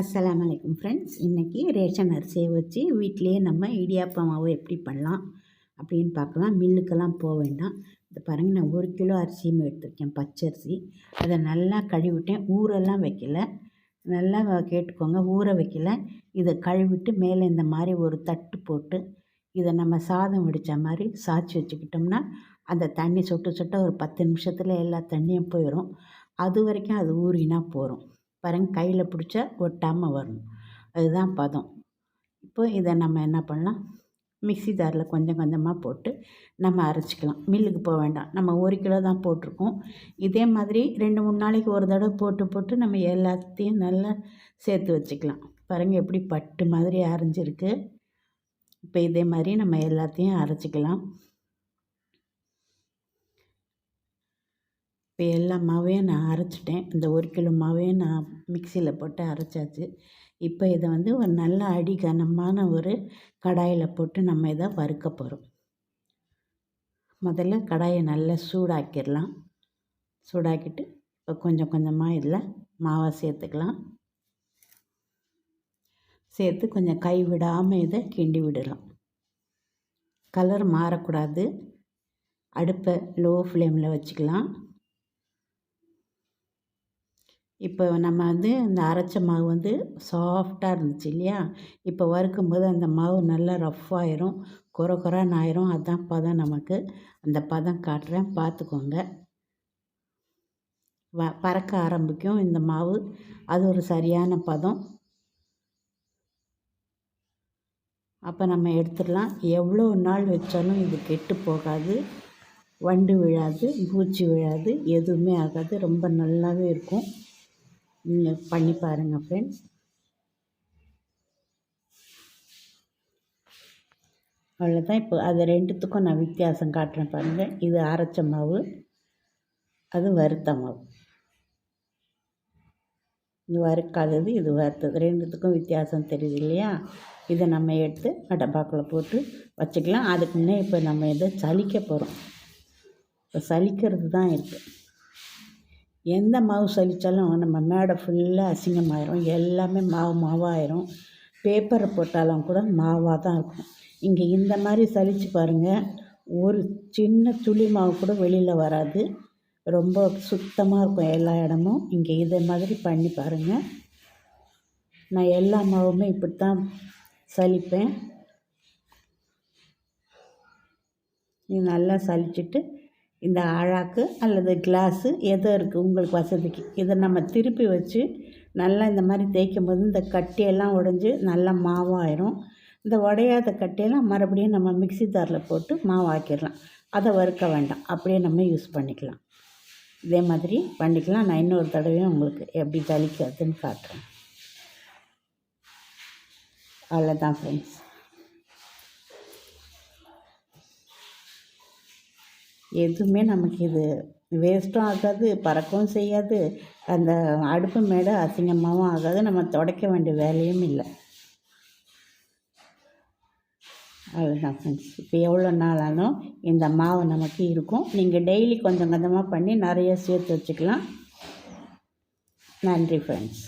அஸ்லாம் வலைக்கம் ஃப்ரெண்ட்ஸ் இன்றைக்கி ரேஷன் அரிசியை வச்சு வீட்டிலேயே நம்ம இடியாப்பம் மாவு எப்படி பண்ணலாம் அப்படின்னு பார்க்கலாம். மில்லுக்கெல்லாம் போக வேண்டாம். இது பாருங்கள் நான் ஒரு கிலோ அரிசியும் எடுத்திருக்கேன் பச்சரிசி. அதை நல்லா கழுவிட்டேன். ஊரெல்லாம் வைக்கல. நல்லா கேட்டுக்கோங்க ஊற வைக்கல. இதை கழுவிட்டு மேலே இந்த மாதிரி ஒரு தட்டு போட்டு இதை நம்ம சாதம் வடித்த மாதிரி சாய்ச்சி வச்சுக்கிட்டோம்னா அந்த தண்ணி சொட்டு சொட்ட ஒரு பத்து நிமிஷத்தில் எல்லா தண்ணியும் போயிடும் அது வரைக்கும் அது ஊறினா போகிறோம் பாருங்கள் கையில் பிடிச்சா ஒட்டாமல் வரணும் அதுதான் பதம். இப்போ இதை நம்ம என்ன பண்ணலாம்? மிக்சி ஜாரில் கொஞ்சம் கொஞ்சமாக போட்டு நம்ம அரைச்சிக்கலாம். மில்லுக்கு போக வேண்டாம். நம்ம ஒரு கிலோ தான் போட்டிருக்கோம். இதே மாதிரி ரெண்டு மூணு நாளைக்கு ஒரு தடவை போட்டு போட்டு நம்ம எல்லாத்தையும் நல்லா சேர்த்து வச்சுக்கலாம். பாருங்கள் எப்படி பட்டு மாதிரி அரைஞ்சிருக்கு. இப்போ இதே மாதிரி நம்ம எல்லாத்தையும் அரைச்சிக்கலாம். இப்போ எல்லா மாவையும் நான் அரைச்சிட்டேன். இந்த ஒரு கிலோ மாவையும் நான் மிக்சியில் போட்டு அரைச்சாச்சு. இப்போ இதை வந்து ஒரு நல்ல அடி கனமான ஒரு கடாயில் போட்டு நம்ம இதை வறுக்க போகிறோம் முதல்ல கடாயை நல்லா சூடாக்கிடலாம். சூடாக்கிட்டு இப்போ கொஞ்சம் கொஞ்சமாக இதில் மாவை சேர்த்துக்கலாம். சேர்த்து கொஞ்சம் கை விடாமல் இதை கிண்டி விடலாம். கலர் மாறக்கூடாது. அடுப்பை லோ ஃப்ளேமில் வச்சுக்கலாம். இப்போ நம்ம வந்து இந்த அரைச்ச மாவு வந்து சாஃப்டாக இருந்துச்சு இல்லையா? இப்போ வறுக்கும்போது அந்த மாவு நல்லா ரஃப் ஆயிரும் குறை குறைன்னு ஆயிரும். அதுதான் பதம் நமக்கு. அந்த பதம் காட்டுறேன். பார்த்துக்கோங்க. வ பறக்க ஆரம்பிக்கும் இந்த மாவு. அது ஒரு சரியான பதம். அப்போ நம்ம எடுத்துடலாம். எவ்வளோ நாள் வச்சாலும் இது கெட்டு போகாது. வண்டு விழாது பூச்சி விழாது எதுவுமே ஆகாது. ரொம்ப நல்லாவே இருக்கும். நீங்கள் பண்ணி பாருங்கள் ஃப்ரெண்ட்ஸ் அவ்வளோதான் இப்போ அது ரெண்டுத்துக்கும் நான் வித்தியாசம் காட்டுறேன் பாருங்கள் இது அரைச்ச மாவு அது வறுத்த மாவு. இது வறுக்காதது இது வறுத்தது. ரெண்டுத்துக்கும் வித்தியாசம் தெரியுது இல்லையா? இதை நம்ம எடுத்து அடப்பாக்கில் போட்டு வச்சுக்கலாம். அதுக்கு முன்னே இப்போ நம்ம இதை சலிக்க போகிறோம் இப்போ சலிக்கிறது தான் இருக்குது எந்த மாவு சலித்தாலும் நம்ம மேடை ஃபுல்லாக அசிங்கமாயிரும். எல்லாமே மாவு மாவாயிரும். பேப்பரை போட்டாலும் கூட மாவாக தான் இருக்கும். இங்கே இந்த மாதிரி சலித்து பாருங்கள் ஒரு சின்ன துளி மாவு கூட வெளியில் வராது. ரொம்ப சுத்தமாக இருக்கும் எல்லா இடமும். இங்கே இதே மாதிரி பண்ணி பாருங்கள் நான் எல்லா மாவுமே இப்படி தான் சலிப்பேன். இது நல்லா சலிச்சுட்டு இந்த ஆழாக்கு அல்லது கிளாஸு எதோ இருக்குது உங்களுக்கு வசதிக்கு. இதை நம்ம திருப்பி வச்சு நல்லா இந்த மாதிரி தேய்க்கும் போது இந்த கட்டியெல்லாம் உடஞ்சி நல்லா மாவாயிரும். இந்த உடையாத கட்டியெல்லாம் மறுபடியும் நம்ம மிக்சி தாரில் போட்டு மாவாக்கிடலாம். அதை வறுக்க வேண்டாம். அப்படியே நம்ம யூஸ் பண்ணிக்கலாம். இதே மாதிரி பண்ணிக்கலாம். நான் இன்னொரு தடவையும் உங்களுக்கு எப்படி தளிக்கிறதுன்னு காட்டுறேன். அவ்வளோதான் ஃப்ரெண்ட்ஸ் எதுவுமே நமக்கு இது வேஸ்ட்டும் ஆகாது பறக்கவும் செய்யாது. அந்த அடுப்பு மேடை அசிங்கமாகவும் ஆகாது. நம்ம துடைக்க வேண்டிய வேலையும் இல்லை. அவ்வளோதான் ஃப்ரெண்ட்ஸ் இப்போ எவ்வளோ நாள் இந்த மாவு நமக்கு இருக்கும். நீங்கள் டெய்லி கொஞ்சம் கொஞ்சமாக பண்ணி நிறைய சேர்த்து வச்சுக்கலாம். நன்றி ஃப்ரெண்ட்ஸ்